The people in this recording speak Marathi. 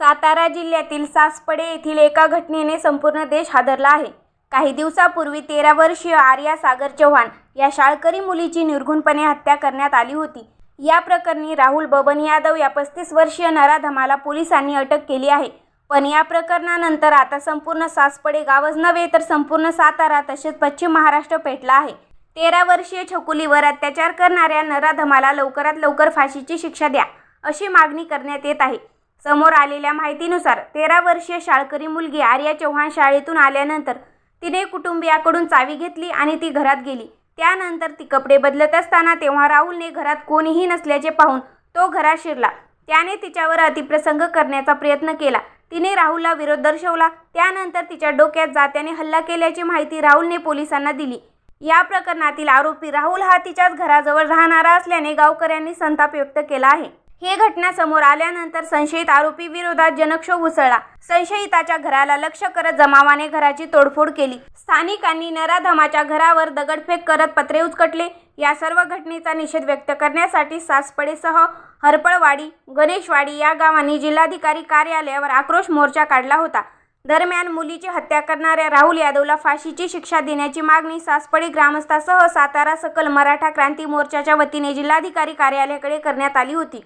सातारा जिल्ह्यातील सासपडे येथील एका घटनेने संपूर्ण देश हादरला आहे. काही दिवसापूर्वी तेरा वर्षीय आर्या सागर चव्हाण या शाळकरी मुलीची निर्घुणपणे हत्या करण्यात आली होती. या प्रकरणी राहुल बबन यादव या पस्तीस वर्षीय नराधमाला पोलिसांनी अटक केली आहे. पण या प्रकरणानंतर आता संपूर्ण सासपडे गावच नव्हे तर संपूर्ण सातारा तसेच पश्चिम महाराष्ट्र पेटला आहे. तेरा वर्षीय छकुलीवर अत्याचार करणाऱ्या नराधमाला लवकरात लवकर फाशीची शिक्षा द्या अशी मागणी करण्यात येत आहे. समोर आलेल्या माहितीनुसार तेरा वर्षीय शाळकरी मुलगी आर्या चव्हाण शाळेतून आल्यानंतर तिने कुटुंबियाकडून चावी घेतली आणि ती घरात गेली. त्यानंतर ती कपडे बदलत असताना तेव्हा राहुलने घरात कोणीही नसल्याचे पाहून तो घरात शिरला. त्याने तिच्यावर अतिप्रसंग करण्याचा प्रयत्न केला. तिने राहुलला विरोध दर्शवला. त्यानंतर तिच्या डोक्यात जात्याने हल्ला केल्याची माहिती राहुलने पोलिसांना दिली. या प्रकरणातील आरोपी राहुल हा तिच्याच घराजवळ राहणारा असल्याने गावकऱ्यांनी संताप व्यक्त केला आहे. ही घटना समोर आल्यानंतर संशयित आरोपी विरोधात जनक्षोभ उसळला. संशयिताच्या घराला लक्ष करत जमावाने घराची तोडफोड केली. स्थानिकांनी नराधमाच्या घरावर दगडफेक करत पत्रे उचकटले. या सर्व घटनेचा निषेध व्यक्त करण्यासाठी सासपडेसह हरपळवाडी गणेशवाडी या गावांनी जिल्हाधिकारी कार्यालयावर आक्रोश मोर्चा काढला होता. दरम्यान मुलीची हत्या करणाऱ्या राहुल यादवला फाशीची शिक्षा देण्याची मागणी सासपडी ग्रामस्थासह सातारा सकल मराठा क्रांती मोर्चाच्या वतीने जिल्हाधिकारी कार्यालयाकडे करण्यात आली होती.